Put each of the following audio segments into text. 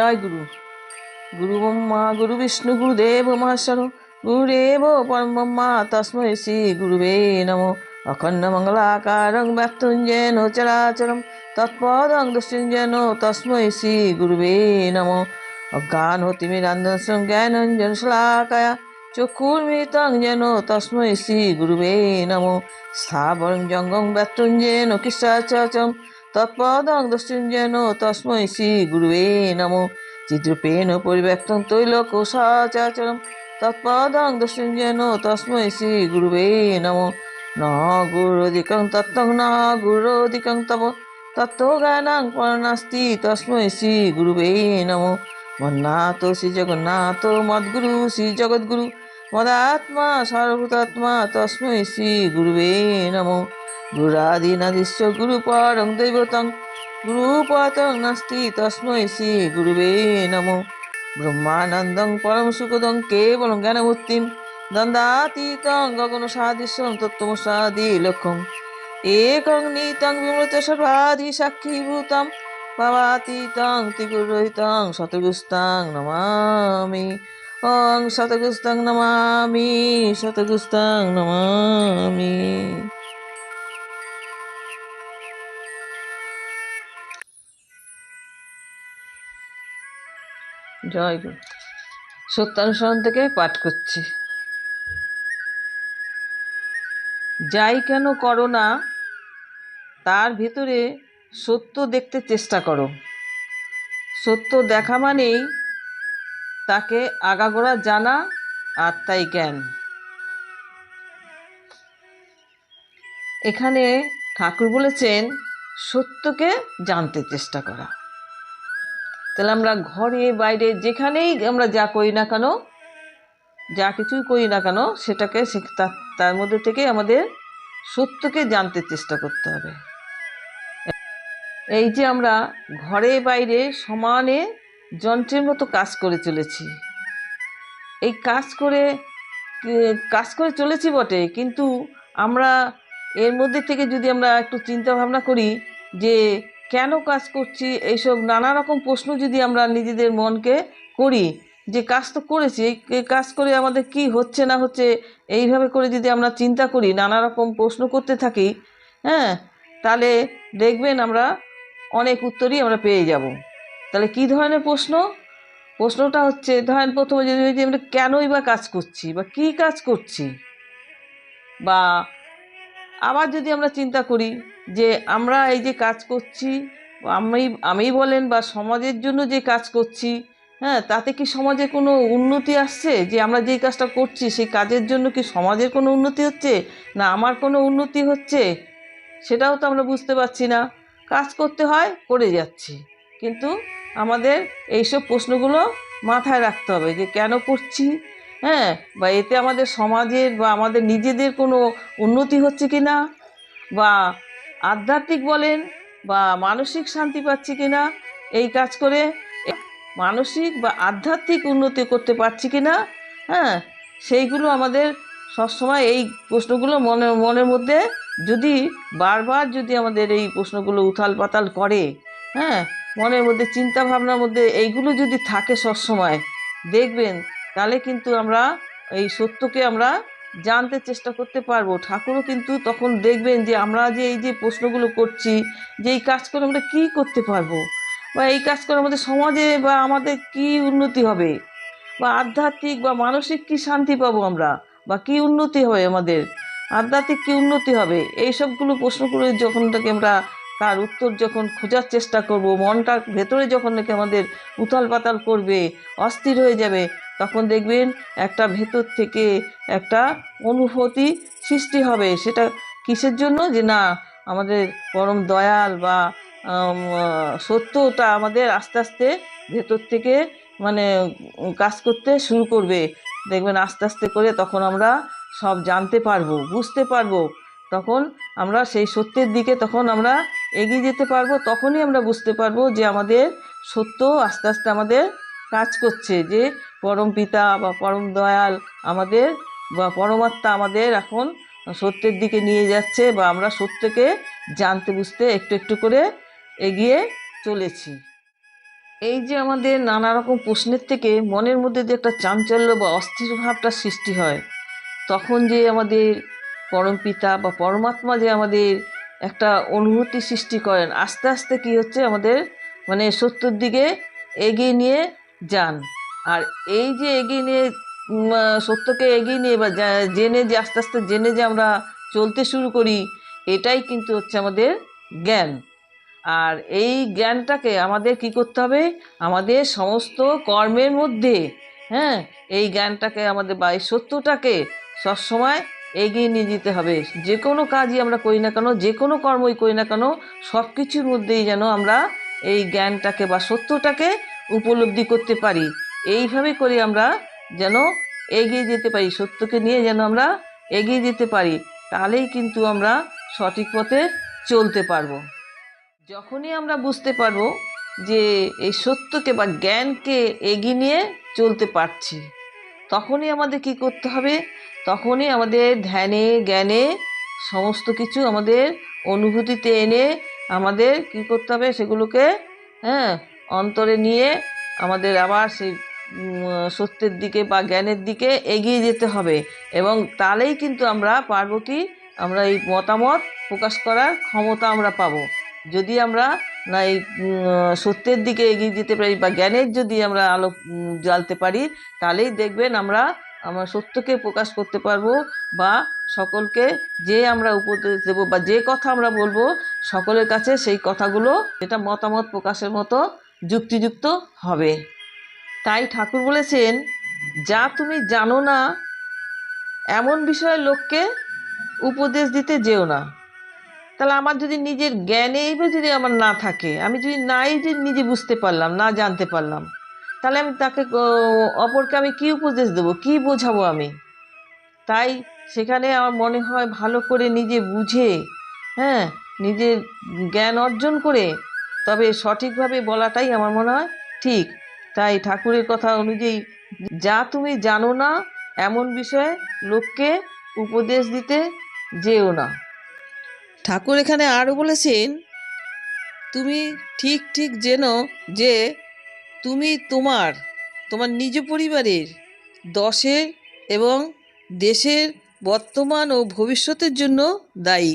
জয় গুরু। গুরু ব্রহ্মা, গুরু বিষ্ণু, গুরুদেব মহেশ্বর গুরুদেব পরম ব্রহ্মা তস্মৈ শ্রী গুরুবে নম। অখণ্ড মঙ্গলাকারং ব্যক্তুঞ্জেন চরাচরম তৎপদং দৃষ্টিঞ্জেন তস্মৈ শ্রী গুরুবে নম। অজ্ঞান তিমিরান্ধন জ্ঞানঞ্জন শলাকায়া চক্ষুর্মিতং যেন তস্মৈ শ্রী গুরুবে নম। স্থাবরং জঙ্গম ব্যক্তুঞ্জেন কৃষ্ণাচরম তৎপদং দৃষ্টিঞ্জেন তস্মৈ শ্রী গুরুবে নম। চিত্রপেন পরিব্যক্তং তৈলোক সচরাচরম তৎপদং দৃষ্টিঞ্জেন তস্মৈ শ্রী গুরুবে নম। ন গুরোদিকং তত্ত্বং, ন গুরোদিকং তব তত্ত্বজ্ঞানাং পরনাস্তি তস্মৈ শ্রী গুরুবে নম। মন্নাথ শ্রী জগন্নাথ মদ্গুরু শ্রী জগদ্গুরু মদাত্মা সর্বভূতাত্মা তস্মৈ শ্রী গুরুবে নম। গুরাদিনাদিশ্য গুরু পরং দৈবতং গুরুপতং নাস্তি তস্মৈ শ্রী গুরুবে নম ব্রহ্মানন্দং পরম সুখদং কেবলং জ্ঞানমূর্তিম দ্বন্দ্বাতীতং গগন সাদৃশ্যং তত্ত্বমসাদি লক্ষ্যম একং নিতং বিমৃত সর্বাধি সাক্ষীভূতম ভাবাতীতং ত্রিগুরহিতং শতগুস্তাং নমামি ওং শতগুস্তাং নমামি শতগুস্তাং নমামি জয় গুরু। সত্যানুসরণ থেকে পাঠ করছি। যাই কেন করো না, তার ভিতরে সত্য দেখতে চেষ্টা করো। সত্য দেখা মানেই তাকে আগাগোড়া জানা আর তাই জ্ঞান। এখানে ঠাকুর বলেছেন, সত্যকে জানতে চেষ্টা করা। তাহলে আমরা ঘরে, বাইরে যেখানেই আমরা যা করি না কেন, যা কিছুই করি না কেন, সেটাকে তার মধ্যে থেকে আমাদের সত্যকে জানতে চেষ্টা করতে হবে। এই যে আমরা ঘরে, বাইরে সমানে যন্ত্রের মতো কাজ করে চলেছি। এই কাজ করে কাজ করে চলেছি বটে, কিন্তু আমরা এর মধ্যে থেকে যদি আমরা একটু চিন্তা ভাবনা করি যে কেন কাজ করছি? এইসব নানা রকম প্রশ্ন যদি আমরা নিজেদের মনকে করি, যে কাজ তো করেছি, এই কাজ করে আমাদের কি হচ্ছে না হচ্ছে, এইভাবে করে যদি আমরা চিন্তা করি, নানা রকম প্রশ্ন করতে থাকি হ্যাঁ তাহলে দেখবেন আমরা অনেক উত্তরই আমরা পেয়ে যাব। তাহলে কি ধরনের প্রশ্ন? প্রশ্নটা হচ্ছে, ধরেন প্রথমে যদি আমরা কেনই বা কাজ করছি বা কি কাজ করছি? বা আবার যদি আমরা চিন্তা করি যে আমরা এই যে কাজ করছি, আমি আমি বলেন বা সমাজের জন্য যে কাজ করছি হ্যাঁ তাতে কি সমাজে কোনো উন্নতি আসছে? যে আমরা যেই কাজটা করছি, সেই কাজের জন্য কি সমাজের কোনো উন্নতি হচ্ছে? না আমার কোনো উন্নতি হচ্ছে? সেটাও তো আমরা বুঝতে পারছি না। কাজ করতে হয়, করে যাচ্ছি। কিন্তু আমাদের এইসব প্রশ্নগুলো মাথায় রাখতে হবে যে কেন করছি? হ্যাঁ বা এতে আমাদের সমাজের বা আমাদের নিজেদের কোনো উন্নতি হচ্ছে কি না? বা আধ্যাত্মিক বলেন বা মানসিক শান্তি পাচ্ছি কি না? এই কাজ করে মানসিক বা আধ্যাত্মিক উন্নতি করতে পারছি কি না? হ্যাঁ সেইগুলো আমাদের সবসময় এই প্রশ্নগুলো মনে, মনের মধ্যে যদি বারবার যদি আমাদের এই প্রশ্নগুলো উথাল পাতাল করে হ্যাঁ মনের মধ্যে চিন্তা ভাবনার মধ্যে এইগুলো যদি থাকে সবসময়, দেখবেন তাহলে কিন্তু আমরা এই সত্যকে আমরা জানতে চেষ্টা করতে পারব। ঠাকুরও কিন্তু তখন দেখবেন যে আমরা যে এই যে প্রশ্নগুলো করছি, যে এই কাজ করে আমরা কী করতে পারব? বা এই কাজ করে আমাদের সমাজে বা আমাদের কি উন্নতি হবে? বা আধ্যাত্মিক বা মানসিক কি শান্তি পাবো আমরা? বা কি উন্নতি হবে আমাদের? আধ্যাত্মিক কি উন্নতি হবে? এই সবগুলো প্রশ্ন করে যখন থেকে আমরা তার উত্তর যখন খোঁজার চেষ্টা করব মনটা ভেতরে যখন নাকি আমাদের উথাল পাতাল করবে, অস্থির হয়ে যাবে তখন দেখবেন একটা ভেতর থেকে একটা অনুভূতি সৃষ্টি হবে। সেটা কিসের জন্য? যে না, আমাদের পরম দয়াল বা সত্যটা আমাদের আস্তে আস্তে ভেতর থেকে মানে কাজ করতে শুরু করবে। দেখবেন আস্তে আস্তে করে তখন আমরা সব জানতে পারব, বুঝতে পারব। তখন আমরা সেই সত্যের দিকে তখন আমরা এগিয়ে যেতে পারব, তখনই আমরা বুঝতে পারব যে আমাদের সত্য আস্তে আস্তে আমাদের কাজ করছে। যে পরম পিতা বা পরম দয়াল আমাদের বা পরমাত্মা আমাদের এখন সত্যের দিকে নিয়ে যাচ্ছে বা আমরা সত্যকে জানতে বুঝতে একটু একটু করে এগিয়ে চলেছি। এই যে আমাদের নানা রকম প্রশ্নের থেকে মনের মধ্যে যে একটা চাঞ্চল্য বা অস্থির ভাবটা সৃষ্টি হয়, তখন যে আমাদের পরমপিতা বা পরমাত্মা যে আমাদের একটা অনুভূতি সৃষ্টি করেন, আস্তে আস্তে কি হচ্ছে আমাদের মানে সত্যর দিকে এগিয়ে নিয়ে যান। আর এই যে এগিয়ে নিয়ে সত্যকে এগিয়ে নিয়ে বা জেনে যে, আস্তে আস্তে জেনে যে আমরা চলতে শুরু করি, এটাই কিন্তু হচ্ছে আমাদের জ্ঞান। আর এই জ্ঞানটাকে আমাদের কি করতে হবে? আমাদের সমস্ত কর্মের মধ্যে হ্যাঁ এই জ্ঞানটাকে আমাদের বা এই সত্যটাকে সবসময় এগিয়ে নিয়ে যেতে হবে। যে কোনো কাজই আমরা করি না কেন যে কোনো কর্মই করি না কেন সব কিছুর মধ্যেই যেন আমরা এই জ্ঞানটাকে বা সত্যটাকে উপলব্ধি করতে পারি। এইভাবে করে আমরা যেন এগিয়ে যেতে পারি, সত্যকে নিয়ে যেন আমরা এগিয়ে যেতে পারি, তাহলেই কিন্তু আমরা সঠিক পথে চলতে পারব। যখনই আমরা বুঝতে পারব যে এই সত্যকে বা জ্ঞানকে এগিয়ে নিয়ে চলতে পারছি, তখনই আমাদের কি করতে হবে? তখনই আমাদের ধ্যানে, জ্ঞানে সমস্ত কিছু আমাদের অনুভূতিতে এনে আমাদের কি করতে হবে? সেগুলোকে হ্যাঁ অন্তরে নিয়ে আমাদের আবার সেই সত্যের দিকে বা জ্ঞানের দিকে এগিয়ে যেতে হবে। এবং তাহলেই কিন্তু আমরা পারব কি আমরা এই মতামত প্রকাশ করার ক্ষমতা আমরা পাবো। যদি আমরা না এই সত্যের দিকে এগিয়ে যেতে পারি বা জ্ঞানের যদি আমরা আলো জ্বালতে পারি তাহলেই দেখবেন আমরা আমরা সত্যকে প্রকাশ করতে পারব বা সকলকে যে আমরা উপদেশ দেবো বা যে কথা আমরা বলব, সকলের কাছে সেই কথাগুলো এটা মতামত প্রকাশের মতো যুক্তিযুক্ত হবে। তাই ঠাকুর বলেছেন, যা তুমি জানো না, এমন বিষয়ে লোককে উপদেশ দিতে যেও না। তাহলে আমার যদি নিজের জ্ঞানে যদি আমার না থাকে, আমি যদি নাই যে নিজে বুঝতে পারলাম, না জানতে পারলাম, তাহলে আমি তাকে অপরকে আমি কি উপদেশ দেবো, কি বোঝাবো আমি? তাই সেখানে আমার মনে হয় ভালো করে নিজে বুঝে হ্যাঁ নিজের জ্ঞান অর্জন করে, তবে সঠিকভাবে বলাটাই আমার মনে হয় ঠিক। তাই ঠাকুরের কথা অনুযায়ী যা তুমি জানো না এমন বিষয়ে লোককে উপদেশ দিতে যেও না। ঠাকুর এখানে আরও বলেছেন তুমি ঠিক ঠিক জেনো যে তুমি তোমার তোমার নিজ পরিবারের দশের এবং দেশের বর্তমান ও ভবিষ্যতের জন্য দায়ী।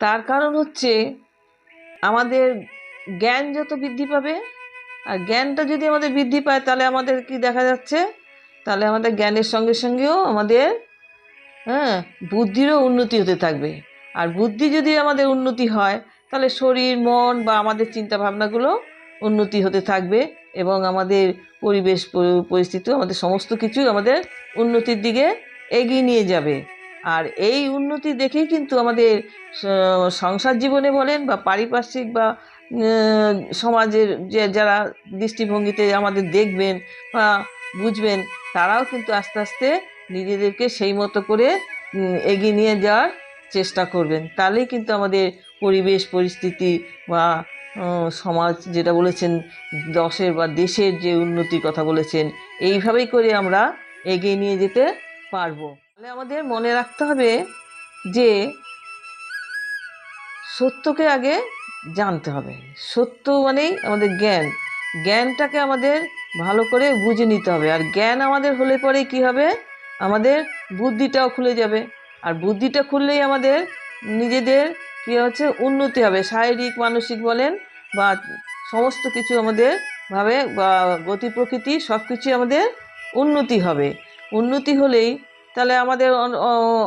তার কারণ হচ্ছে আমাদের জ্ঞান যত বৃদ্ধি পাবে, আর জ্ঞানটা যদি আমাদের বৃদ্ধি পায়, তাহলে আমাদের কি দেখা যাচ্ছে? তাহলে আমাদের জ্ঞানের সঙ্গে সঙ্গেও আমাদের হ্যাঁ বুদ্ধিরও উন্নতি হতে থাকবে। আর বুদ্ধি যদি আমাদের উন্নতি হয়, তাহলে শরীর, মন বা আমাদের চিন্তা ভাবনাগুলো উন্নতি হতে থাকবে এবং আমাদের পরিবেশ পরিস্থিতি, আমাদের সমস্ত কিছুই আমাদের উন্নতির দিকে এগিয়ে নিয়ে যাবে। আর এই উন্নতি দেখেই কিন্তু আমাদের সংসার জীবনে বলেন বা পারিপার্শ্বিক বা সমাজের যে যারা দৃষ্টিভঙ্গিতে আমাদের দেখবেন বা বুঝবেন, তারাও কিন্তু আস্তে আস্তে নিজেদেরকে সেই মতো করে এগিয়ে নিয়ে যাওয়ার চেষ্টা করবেন। তাহলেই কিন্তু আমাদের পরিবেশ, পরিস্থিতি বা সমাজ যেটা বলেছেন, দশের বা দেশের যে উন্নতির কথা বলেছেন, এইভাবেই করে আমরা এগিয়ে নিয়ে যেতে পারব। তাহলে আমাদের মনে রাখতে হবে যে, সত্যকে আগে জানতে হবে। সত্য মানেই আমাদের জ্ঞান। জ্ঞানটাকে আমাদের ভালো করে বুঝে নিতে হবে। আর জ্ঞান আমাদের হলে পরে কি হবে? আমাদের বুদ্ধিটাও খুলে যাবে। আর বুদ্ধিটা খুললেই আমাদের নিজেদের কী হচ্ছে? উন্নতি হবে। শারীরিক, মানসিক বলেন বা সমস্ত কিছু আমাদের ভাবে বা গতি প্রকৃতি সব কিছুই আমাদের উন্নতি হবে। উন্নতি হলেই তাহলে আমাদের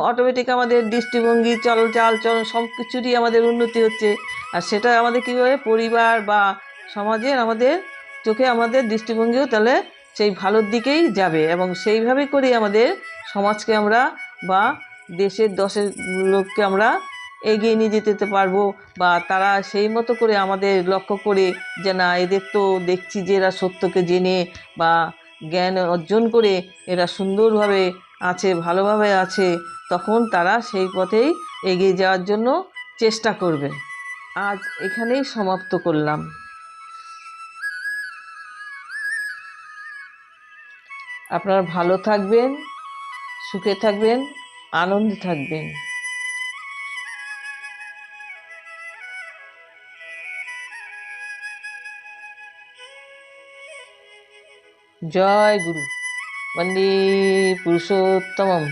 অটোমেটিক আমাদের দৃষ্টিভঙ্গি, চল চাল চলন সব কিছুরই আমাদের উন্নতি হচ্ছে। আর সেটা আমাদের কীভাবে পরিবার বা সমাজের আমাদের চোখে আমাদের দৃষ্টিভঙ্গিও তাহলে সেই ভালোর দিকেই যাবে এবং সেইভাবে করেই আমাদের সমাজকে আমরা বা দেশের দশের লোককে আমরা এগিয়ে নিয়ে যেতে পারব বা তারা সেই মতো করে আমাদের লক্ষ্য করে যে না, এদের তো দেখছি যে এরা সত্যকে জেনে বা জ্ঞান অর্জন করে এরা সুন্দরভাবে আছে, ভালোভাবে আছে, তখন তারা সেই পথেই এগিয়ে যাওয়ার জন্য চেষ্টা করবে। আজ এখানেই সমাপ্ত করলাম। আপনারা ভালো থাকবেন, সুখে থাকবেন, আনন্দে থাকবেন। জয় গুরু। mandi pulsa tamam.